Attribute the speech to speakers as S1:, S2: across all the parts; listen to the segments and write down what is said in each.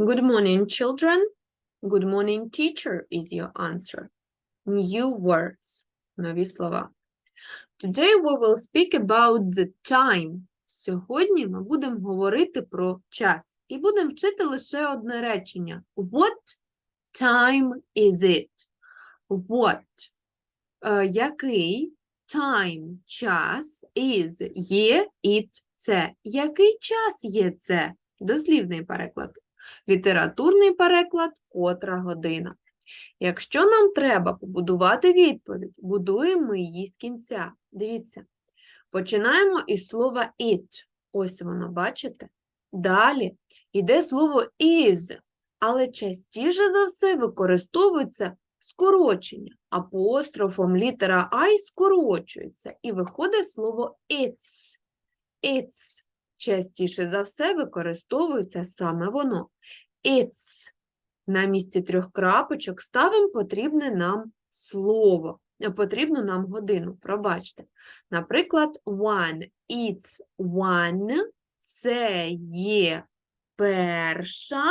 S1: Good morning, children. Good morning, teacher is your answer. New words. Нові слова. Today we will speak about the time. Сьогодні ми будемо говорити про час. І будемо вчити лише одне речення. What time is it? What? Е, який time час is є it це. Який час є це? Дослівний переклад. Літературний переклад котра година. Якщо нам треба побудувати відповідь, будуємо її з кінця. Дивіться. Починаємо із слова it. Ось воно, бачите? Далі йде слово is, але частіше за все використовується скорочення. Апострофом літера I скорочується і виходить слово it's. It's. Частіше за все використовується саме воно. It's. На місці трьох крапочок ставимо потрібне нам слово, потрібну нам годину, пробачте. Наприклад, one. It's one. Це є перша.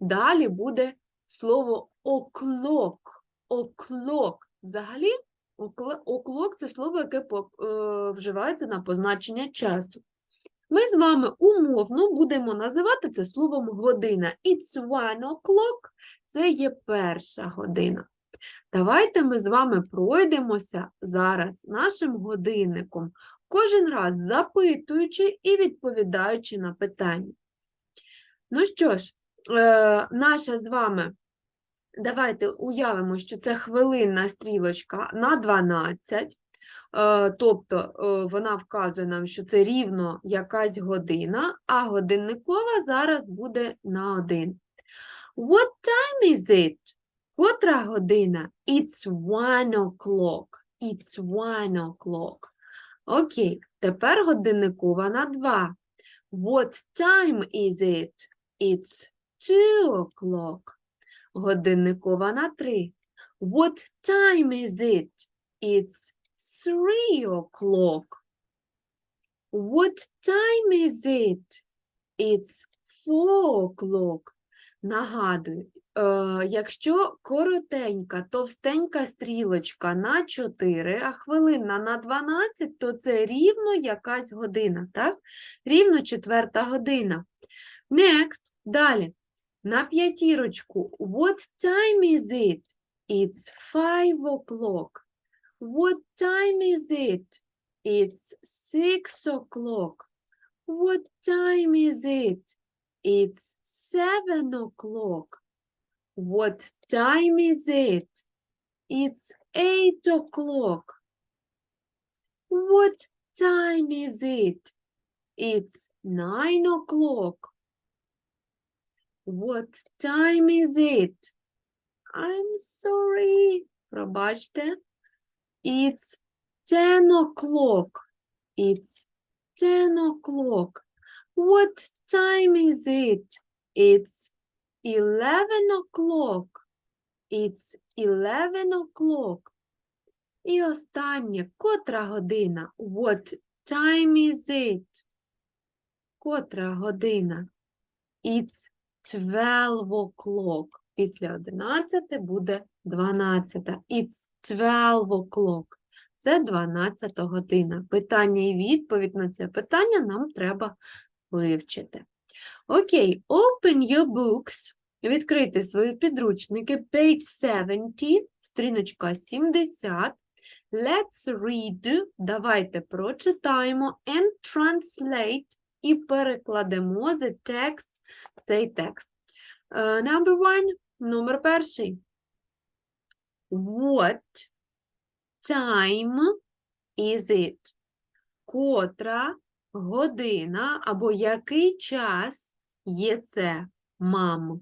S1: Далі буде слово o'clock. O'clock. Взагалі, o'clock – це слово, яке е, вживається на позначення часу. Ми з вами умовно будемо називати це словом година. It's one o'clock – це є перша година. Давайте ми з вами пройдемося зараз нашим годинником, кожен раз запитуючи і відповідаючи на питання. Ну що ж, е, наша з вами, давайте уявимо, що це хвилинна стрілочка на 12. Е, Тобто е, вона вказує нам, що це рівно якась година, а годинникова зараз буде на 1. What time is it? Котра година? It's one o'clock. It's one o'clock. Окей, тепер годинникова на 2. What time is it? It's two o'clock. Годинникова на 3. What time is it? It's three o'clock. What time is it? It's four o'clock. Нагадую, е, якщо коротенька, товстенька стрілочка на 4, а хвилина на 12, то це рівно якась година, так? Рівно четверта година. Next, далі. На п'ятірочку. What time is it? It's five o'clock. What time is it? It's six o'clock. What time is it? It's seven o'clock. What time is it? It's eight o'clock. What time is it? It's nine o'clock. What time is it? I'm sorry. Пробачте. It's ten o'clock. It's ten o'clock. What time is it? It's eleven o'clock. It's eleven o'clock. І останнє, котра година? What time is it? Котра година? It's twelve o'clock. Після 11 буде 12. It's 12 o'clock. Це 12 година. Питання і відповідь на це питання нам треба вивчити. Окей, open your books. Відкрити свої підручники. Page 70, сторіночка 70. Let's read. Давайте прочитаємо and translate і перекладемо the text, цей текст. Е, Number one, номер перший. What time is it? Котра година або який час є це, мам?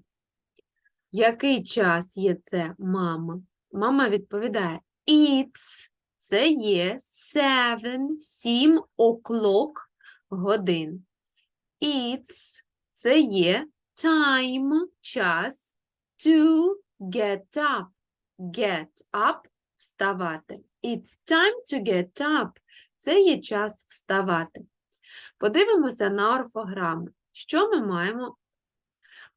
S1: Який час є це, мама? Мама відповідає It's це є seven, сім o'clock годин. It's це є time, час, to get up. Get up – вставати. It's time to get up. Це є час вставати. Подивимося на орфограми. Що ми маємо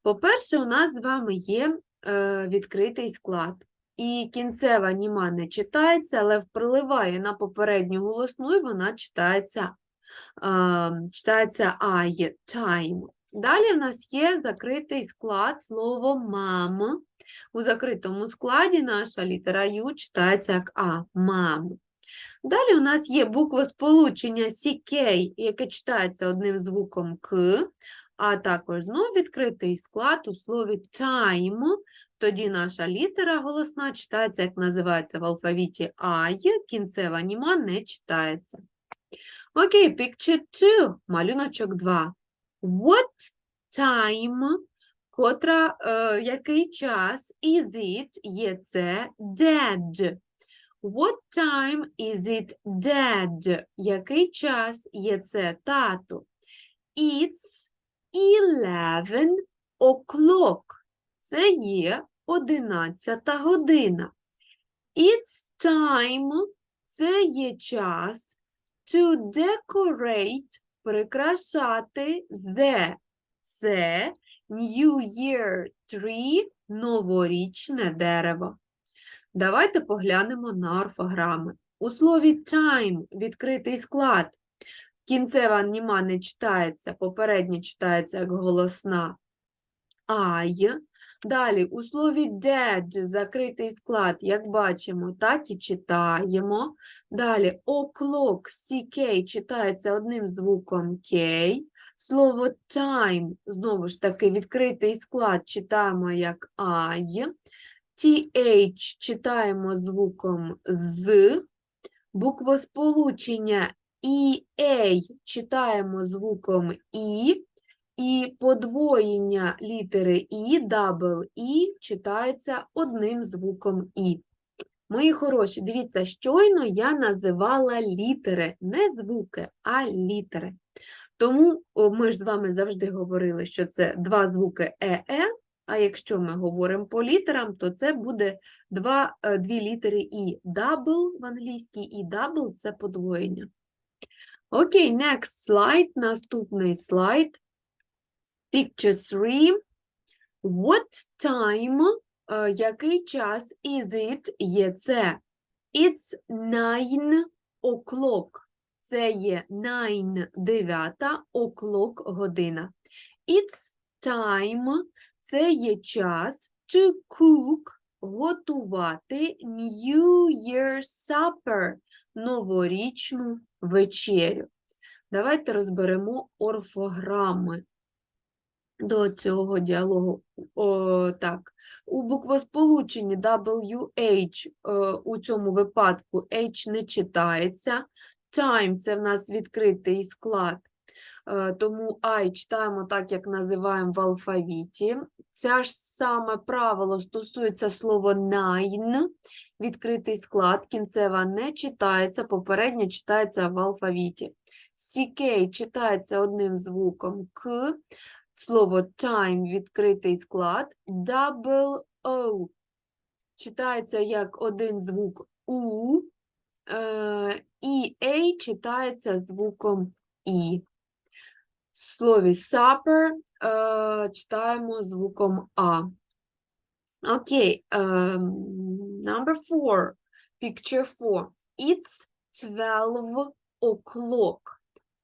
S1: По-перше, у нас з вами є е, відкритий склад. І кінцева німа не читається, але впливає на попередню голосну, і вона читається, е, читається I, time. Далі в нас є закритий склад слово мам. У закритому складі наша літера Ю читається як А, мам. Далі у нас є буква сполучення CK, яке читається одним звуком К, а також знов відкритий склад у слові time. Тоді наша літера голосна читається, як називається в алфавіті I, кінцева німа не читається. Окей, picture 2, малюночок 2. What time, котра, е, який час is it, є це dead. What time is it dead? Який час є це тату? It's 11 o'clock. Це є 11 година. It's time – це є час to decorate – прикрашати the – це New Year tree – новорічне дерево. Давайте поглянемо на орфограми. У слові time – відкритий склад. Кінцева німа не читається, попередня читається як голосна I. Далі у слові dead – закритий склад, як бачимо, так і читаємо. Далі o'clock, ck читається одним звуком K. Слово time, знову ж таки, відкритий склад читаємо як I. TH читаємо звуком з, буквосполучення EA читаємо звуком І, і подвоєння літери І, дабл І читається одним звуком І. Мої хороші, дивіться, щойно я називала літери, не звуки, а літери. Тому ми ж з вами завжди говорили, що це два звуки ЕЕ, а якщо ми говоримо по літерам, то це буде два, е, дві літери І. Double в англійській і double – це подвоєння. Окей, next slide, наступний слайд. Picture 3. What time, е, який час is it, є це? It's 9 o'clock. Це є 9, 9, o'clock, година. It's time, це є час to cook, готувати New Year supper, новорічну вечерю. Давайте розберемо орфограми до цього діалогу. О, так, у буквосполученні WH е, у цьому випадку H не читається. Time – це в нас відкритий склад, е, тому I читаємо так, як називаємо в алфавіті. Це ж саме правило стосується слова nine, відкритий склад, кінцева не читається, попередня читається в алфавіті. CK читається одним звуком К, слово time відкритий склад, double O читається як один звук У, і A читається звуком І. В слові supper е, читаємо звуком А. Окей, number four, picture four. It's 12 o'clock.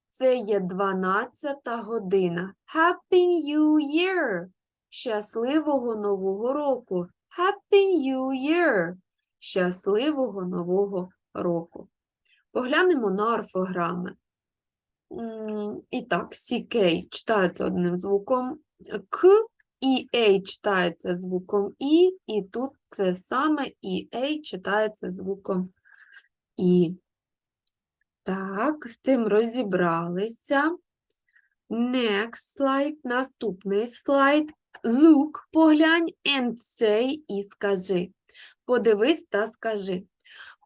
S1: Це є 12 година. Happy New Year! Щасливого Нового року! Happy New Year! Щасливого Нового року! Поглянемо на орфограми. І так, CK читається одним звуком К, і A читається звуком І, і тут це саме і A читається звуком І. Так, з тим розібралися. Next slide, наступний слайд. Look, поглянь, and say і скажи. Подивись та скажи.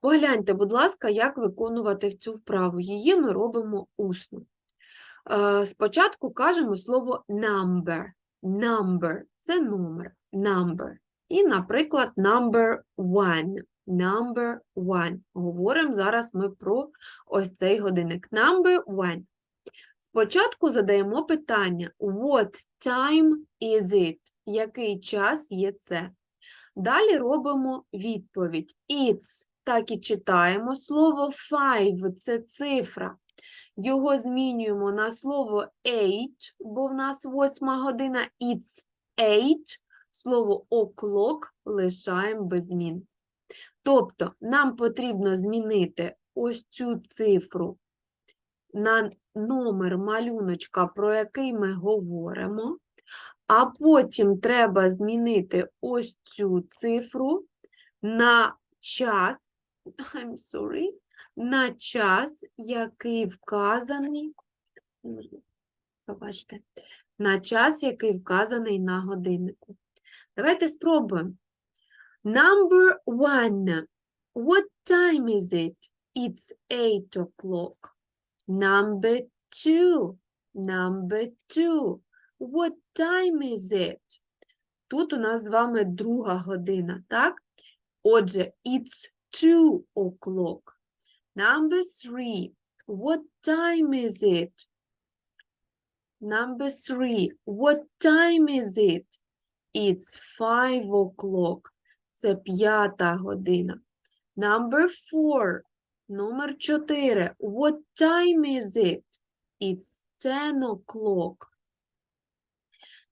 S1: Погляньте, будь ласка, як виконувати цю вправу. Її ми робимо усно. Е, Спочатку кажемо слово number. Number – це номер. Number. І, наприклад, number one. Number one. Говоримо зараз ми про ось цей годинник. Number one. Спочатку задаємо питання What time is it? Який час є це? Далі робимо відповідь. It's. Так і читаємо. Слово five – це цифра. Його змінюємо на слово eight, бо в нас восьма година. It's eight. Слово o'clock лишаємо без змін. Тобто нам потрібно змінити ось цю цифру на номер малюночка, про який ми говоримо, а потім треба змінити ось цю цифру на час, I'm sorry, на час, який вказаний, пробачте, на час, який вказаний на годиннику. Давайте спробуємо. Number one. What time is it? It's eight o'clock. Number two. Number two. What time is it? Тут у нас з вами друга година, так? Отже, it's two o'clock. Number three. What time is it? Number three. What time is it? It's five o'clock. Це п'ята година. Number four. Номер чотири. What time is it? It's ten o'clock.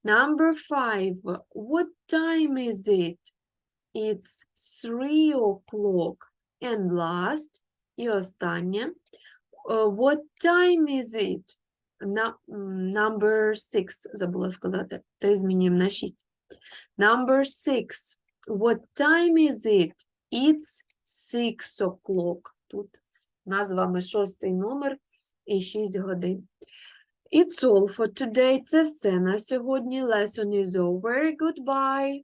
S1: Number five. What time is it? It's three o'clock. And last, і останнє. uh, What time is it? На, number six, забула сказати. Три змінюємо на шість. Number six. What time is it? It's six o'clock. Тут нас шостий номер і 6 годин. It's all for today. Це все на сьогодні. Lesson is over. Goodbye.